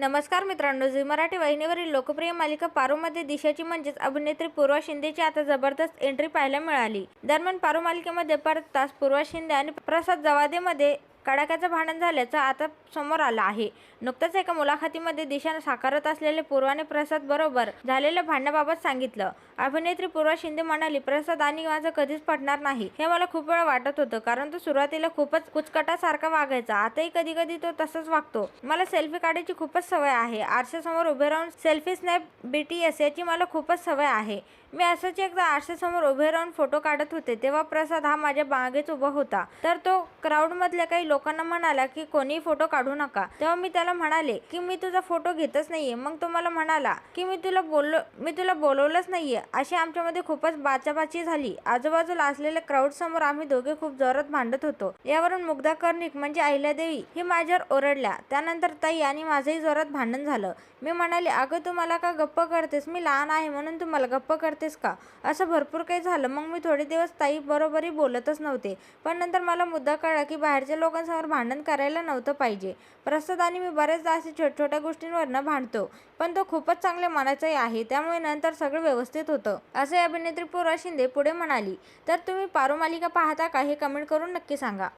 नमस्कार मित्रांनो झी मराठी वाहिनीवरील लोकप्रिय मालिका पारोमध्ये दिशाची म्हणजेच अभिनेत्री पूर्वा शिंदेची आता जबरदस्त एंट्री पाहायला मिळाली. दरम्यान पारो मालिकेमध्ये परत तास पूर्वा शिंदे आणि प्रसाद जवादेमध्ये कडाक्याचं भांडण झाल्याचं आता समोर आलं आहे. नुकतंच एका मुलाखतीमध्ये दिशानं साकारत असलेले पूर्वाने प्रसाद बरोबर झालेल्या भांडणाबाबत सांगितलं. अभिनेत्री पूर्वा शिंदे म्हणाली प्रसाद आणि माझं कधीच पटणार नाही. हे मला खूप वेळा वाटत होतं कारण तो सुरुवातीला खूपच कुचकटासारखा वागायचा. आताही कधी कधी तो तसंच वागतो. मला सेल्फी काढायची खूपच सवय आहे. आरशासमोर उभे राहून सेल्फी स्नॅप बीटीएस याची मला खूपच सवय आहे. मी असंच एकदा आरशासमोर उभे राहून फोटो काढत होते तेव्हा प्रसाद हा माझ्या मागेच उभा होता. तर तो क्राऊडमधल्या काही लोकांना म्हणाला की कोणीही फोटो काढू नका. तेव्हा मी त्याला म्हणाले की मी तुझा फोटो घेतच नाहीये. मग तो मला म्हणाला की मी तुला बोललो मी तुला बोलवलंच नाहीये. अशी आमच्यामध्ये खूपच बाचाबाची झाली. आजूबाजूला असलेल्या क्राऊड समोर आम्ही दोघे खूप जोरात भांडत होतो. यावरून मुग्धा कर्णिक म्हणजे अहिल्यादेवी ही माझ्यावर ओरडल्या. त्यानंतर ताई आणि माझंही जोरात भांडण झालं. मी म्हणाले अगं तू मला का गप्प करतेस? मी लहान आहे म्हणून तू मला गप्प करतेस का? असं भरपूर काही झालं. मग मी थोडे दिवस ताई बरोबरही बोलतच नव्हते. पण नंतर मला मुद्दा कळला की बाहेरच्या लोकांसमोर भांडण करायला नव्हतं पाहिजे. प्रसाद आणि मी बऱ्याचदा असे छोट्या छोट्या गोष्टींवरनं भांडतो. पण तो खूपच चांगल्या मनाचाही आहे. त्यामुळे नंतर सगळं व्यवस्थित होतं. असे अभिनेत्री पूर्वा शिंदे पुढे म्हणाली तर तुम्ही पारू मालिका पाहता का हे कमेंट करून नक्की सांगा.